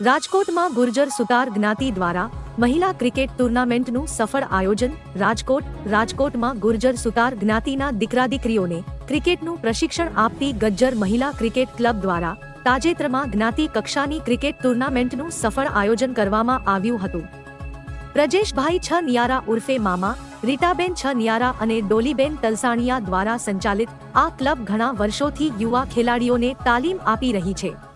રાજકોટમાં ગુર્જર સુતાર જ્ઞાતિ દ્વારા મહિલા ક્રિકેટ ટુર્નામેન્ટનું સફળ આયોજન, રાજકોટ, રાજકોટમાં ગુર્જર સુતાર જ્ઞાતિના દીકરા દીકરીઓને ક્રિકેટનું પ્રશિક્ષણ આપતી ગજ્જર મહિલા ક્રિકેટ ક્લબ દ્વારા તાજેતરમાં જ્ઞાતિ કક્ષાની ક્રિકેટ ટુર્નામેન્ટનું સફળ આયોજન કરવામાં આવ્યું હતું. પ્રજેશભાઈ છ નિયારા ઉર્ફે મામા, રીટાબેન છ નિયારા અને ડોલીબેન તલસાણિયા દ્વારા સંચાલિત આ ક્લબ ઘણા વર્ષોથી યુવા ખેલાડીઓને તાલીમ આપી રહી છે.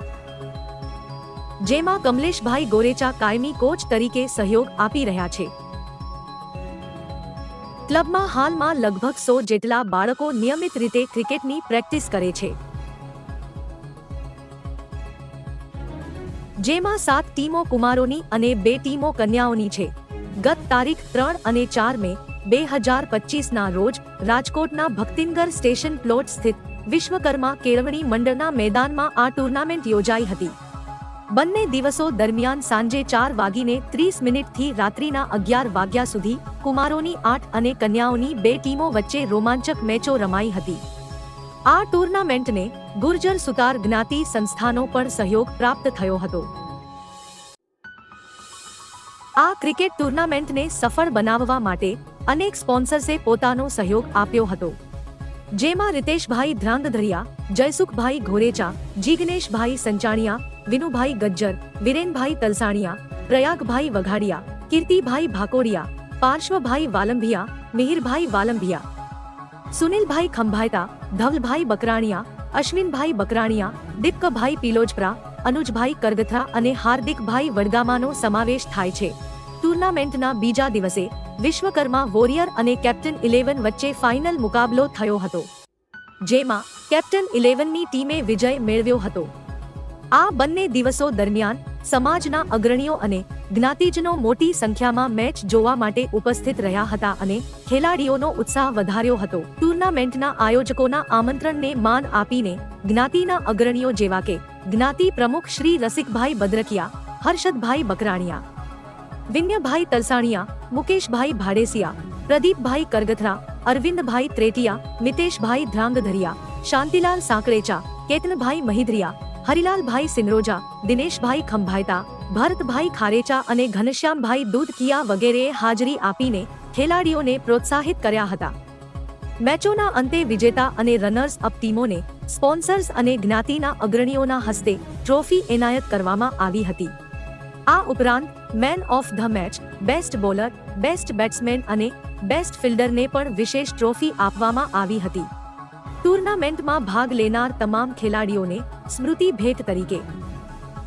જેમાં કમલેશભાઈ ગોરેચા કાયમી કોચ તરીકે સહયોગ આપી રહ્યા છે. ક્લબમાં હાલમાં લગભગ સો જેટલા બાળકો નિયમિત રીતે ક્રિકેટની પ્રેક્ટિસ કરે છે. જેમાં સાત ટીમો કુમારોની અને બે ટીમો કન્યાઓની છે. ગત તારીખ ત્રણ અને ચાર મે બે હજાર પચીસના રોજ રાજકોટના ભક્તિનગર સ્ટેશન પ્લોટ સ્થિત વિશ્વકર્મા કેળવણી મંડળના મેદાનમાં આ ટુર્નામેન્ટ યોજાઈ હતી. બંને દિવસો દરમિયાન સાંજે ચાર વાગીને ત્રીસ મિનિટથી રાત્રિના અગિયાર વાગ્યા સુધી કુમારોની આઠ અને કન્યાઓની બે ટીમો વચ્ચે રોમાંચક મેચો રમાઈ હતી. આ ટુર્નામેન્ટને ગુર્જર સુતાર જ્ઞાતિ સંસ્થાનો પણ સહયોગ પ્રાપ્ત થયો હતો. આ ક્રિકેટ ટુર્નામેન્ટને સફળ બનાવવા માટે અનેક સ્પોન્સર્સે પોતાનો સહયોગ આપ્યો હતો. જેમાં રિતેશભાઈ ધ્રાંગધરિયા, જયસુખભાઈ ઘોરેચા, જીગ્નેશભાઈ સંચાણિયા, વિનુભાઈ ગજ્જર, વિરેનભાઈ તલસાણિયા, પ્રયાગભાઈ વઘાડિયા, કીર્તિભાઈ ભાકોડિયા, પાર્શ્વભાઈ વાલંભિયા, મિહિરભાઈ વાલંભિયા, સુનિલભાઈ ખંભાયતા, ધવલભાઈ બકરાણિયા, અશ્વિનભાઈ બકરાણિયા, દીપકભાઈ પિલોજપરા, અનુજભાઈ કરગથરા અને હાર્દિકભાઈ વડગામાનો સમાવેશ થાય છે. ટુર્નામેન્ટના બીજા દિવસે વિશ્વકર્મા વોરિયર અને કેપ્ટન ઇલેવન વચ્ચે ફાઇનલ મુકાબલો થયો હતો, જેમાં કેપ્ટન ઇલેવનની ટીમે વિજય મેળવ્યો હતો. આ બંને દિવસો દરમિયાન સમાજના અગ્રણીઓ અને જ્ઞાતિજનો મોટી સંખ્યામાં મેચ જોવા માટે ઉપસ્થિત રહ્યા હતા અને ખેલાડીઓનો ઉત્સાહ વધાર્યો હતો. ટુર્નામેન્ટના આયોજકોના આમંત્રણને માન આપીને જ્ઞાતિના અગ્રણીઓ જેવા કે જ્ઞાતિ પ્રમુખ શ્રી રસિકભાઈ બદ્રકિયા, હર્ષદભાઈ બકરાણિયા વિન્યભાઈ તલસાણિયા, મુકેશભાઈ ભાડેસિયા, પ્રદીપભાઈ કરગથરા, અરવિંદભાઈ ત્રેટિયા, મિતેશભાઈ ધ્રાંગધરિયા, શાંતિલાલ સાંકળેચા, કેતનભાઈ મહિદ્રિયા, હરિલાલભાઈ સિનરોજા દિનેશભાઈ ખંભાયતા, ભરતભાઈ ખારેચા અને ઘનશ્યામભાઈ દૂધકિયા વગેરેએ હાજરી આપીને ખેલાડીઓને પ્રોત્સાહિત કર્યા હતા. મેચોના અંતે વિજેતા અને રનર્સ અપ ટીમોને સ્પોન્સર્સ અને જ્ઞાતિના અગ્રણીઓના હસ્તે ટ્રોફી એનાયત કરવામાં આવી હતી. આ ઉપરાંત man of the match best bowler best batsman અને બેસ્ટ ફિલ્ડરને પણ વિશેષ ટ્રોફી આપવામાં આવી હતી. ટુર્નામેન્ટમાં ભાગ લેનાર તમામ ખેલાડીઓને સ્મૃતિ ભેટ તરીકે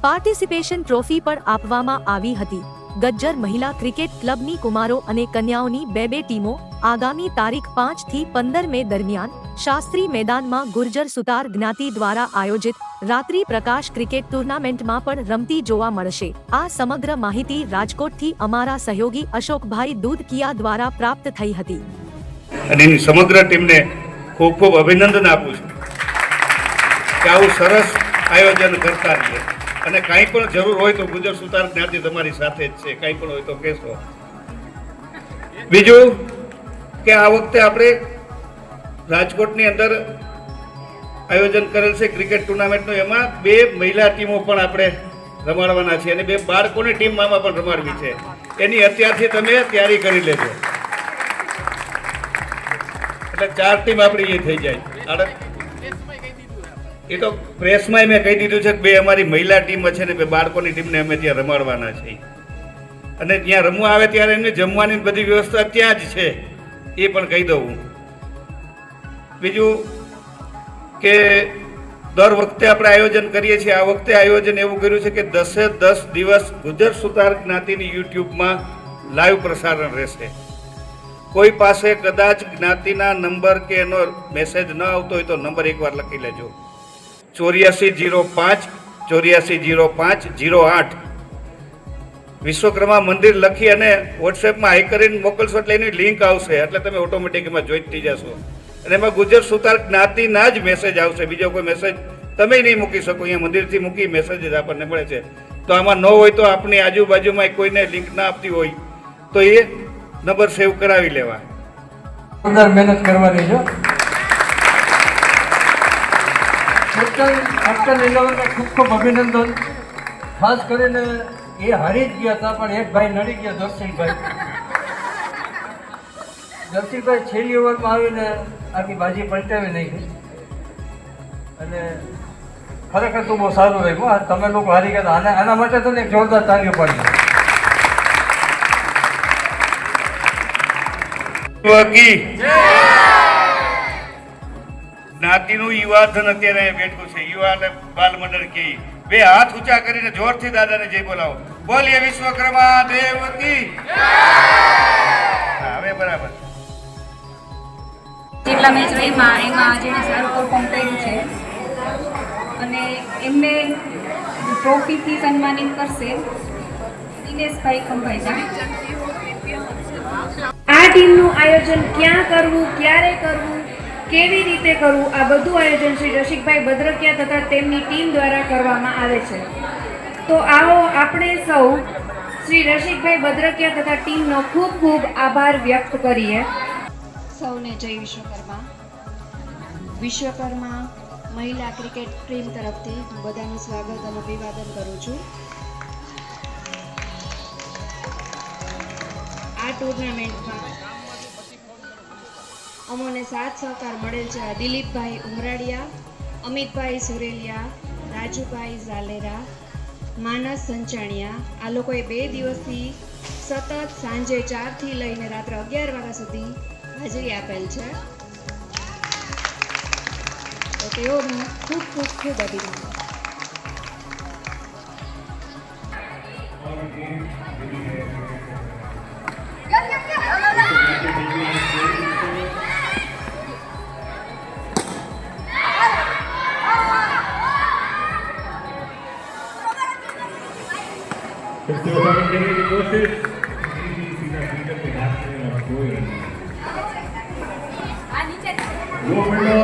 પાર્ટિસિપેશન ટ્રોફી પણ આપવામાં આવી હતી. ગજ્જર મહિલા ક્રિકેટ ક્લબની કુમારો અને કન્યાઓની બે બે ટીમો આગામી તારીખ પાંચથી પંદર મે દરમિયાન શાસ્ત્રી મેદાનમાં ગુર્જર સુતાર જ્ઞાતિ દ્વારા આયોજિત રાત્રિ પ્રકાશ ક્રિકેટ ટુર્નામેન્ટમાં પણ રમતી જોવા મળશે. આ સમગ્ર માહિતી રાજકોટથી અમારા સહયોગી અશોકભાઈ દૂધકિયા દ્વારા પ્રાપ્ત થઈ હતી. અને સમગ્ર ટીમને ખૂબ ખૂબ અભિનંદન આપું છું કે આવું સરસ આયોજન કરતા રહીએ. અને કાંઈ પણ જરૂર હોય તો ગુજર સુતાર જ્ઞાતિ તમારી સાથે જ છે. કાંઈ પણ હોય તો કહેશો. બીજું કે આ વખતે આપણે રાજકોટની અંદર આયોજન કરેલ છે ક્રિકેટ ટુર્નામેન્ટનું. એમાં બે મહિલા ટીમો પણ આપણે રમાડવાના છે અને બે બાળકોની ટીમમાં પણ રમાડવી છે. એની અત્યારથી તમે તૈયારી કરી લેજો. એટલે ચાર ટીમ આપણી એ થઈ જાય. એ તો પ્રેસમાં મેં કહી દીધું છે કે બે અમારી મહિલા ટીમ છે ને બે બાળકોની ટીમને અમે ત્યાં રમાડવાના છે અને ત્યાં રમવા આવે ત્યારે એમને જમવાની બધી વ્યવસ્થા ત્યાં જ છે. એ પણ કહી દઉં. બીજું કે દર વખતે આપણે આયોજન કરીએ છીએ. આ વખતે આયોજન એવું કર્યું છે કે દસે દસ દિવસ ગુજર સુતાર જ્ઞાતિની યુટ્યુબમાં લાઈવ પ્રસારણ રહેશે. કોઈ પાસે કદાચ જ્ઞાતિના નંબર કે એનો મેસેજ ન આવતો હોય તો નંબર એકવાર લખી લેજો. ચોર્યાસી જીરો પાંચ, ચોર્યાસી જીરો પાંચ, જીરો આઠ. વિશ્વકર્મા મંદિર લખી અને વોટ્સએપમાં હાઈ કરીને મોકલશો એટલે એની લિંક આવશે. એટલે તમે ઓટોમેટિક એમાં જોઈટ થઈ જશો. અને એમાં ગુજર સુતાર જ્ઞાતિના જ મેસેજ આવશે. બીજો કોઈ મેસેજ તમે નહીં મૂકી શકો. અહીંયા મંદિરથી મૂકી મેસેજ જ આપણને મળે છે. તો આમાં ન હોય તો આપણી આજુબાજુમાં કોઈને લિંક ના આપતી હોય તો એ નંબર સેવ કરાવી લેવા. મહેનત કરવાની છે ખૂબ ખૂબ અભિનંદન. ખાસ કરીને એ હારી જ ગયા હતા, પણ એક ભાઈ નડી ગયા, દર્શનભાઈ. દર્શનભાઈ છેલ્લી ઓવરમાં આવીને આખી બાજી પલટાવી નાખી. અને ખરેખર તો બહુ સારું રહ્યું તમે લોકો હારી ગયા. આના આના માટે તમને એક જોરદાર તાલીઓ પાડી. જ્ઞાતિનું યુવાધન અત્યારે બેઠું છે. યુવા અને બાલ મંડળ કે બે હાથ ઊંચા કરીને જોરથી દાદાને જય બોલાવો. બોલીએ વિશ્વકર્મા દેવકી. હવે બરાબર. જેટલા મેચ રહીમાં એમાં જેણે સારું પરફોર્મ કર્યું છે. અને એમને ટ્રોફીથી સન્માનિત કરશે દિનેશભાઈ ખંભાઈ આ ટીમનું આયોજન ક્યાં કરવું, ક્યારે કરવું, કેવી રીતે કરવું, આ બધું આયોજન શ્રી રસિકભાઈ ભદ્રકિયા તથા તેમની ટીમ દ્વારા કરવામાં આવે છે. તો આવો આપણે સૌ શ્રી રસિકભાઈ ભદ્રકિયા તથા ટીમનો ખૂબ ખૂબ આભાર વ્યક્ત કરીએ. સૌને જય વિશ્વકર્મા. વિશ્વકર્મા મહિલા ક્રિકેટ ટીમ તરફથી હું બધાનું સ્વાગત અને અભિવાદન કરું છું. આ ટુર્નામેન્ટમાં અમોને સાથ સહકાર મળેલ છે. દિલીપભાઈ ઉમરાડિયા, અમિતભાઈ સુરેલિયા, રાજુભાઈ ઝાલેરા, માનસ સંચાણિયા. આ લોકોએ બે દિવસથી સતત સાંજે ચારથી લઈને રાત્રે અગિયાર વાગ્યા સુધી હાજરી આપેલ છે. તો તેઓનું ખૂબ ખૂબ ખૂબ અભિનંદન Festival Governo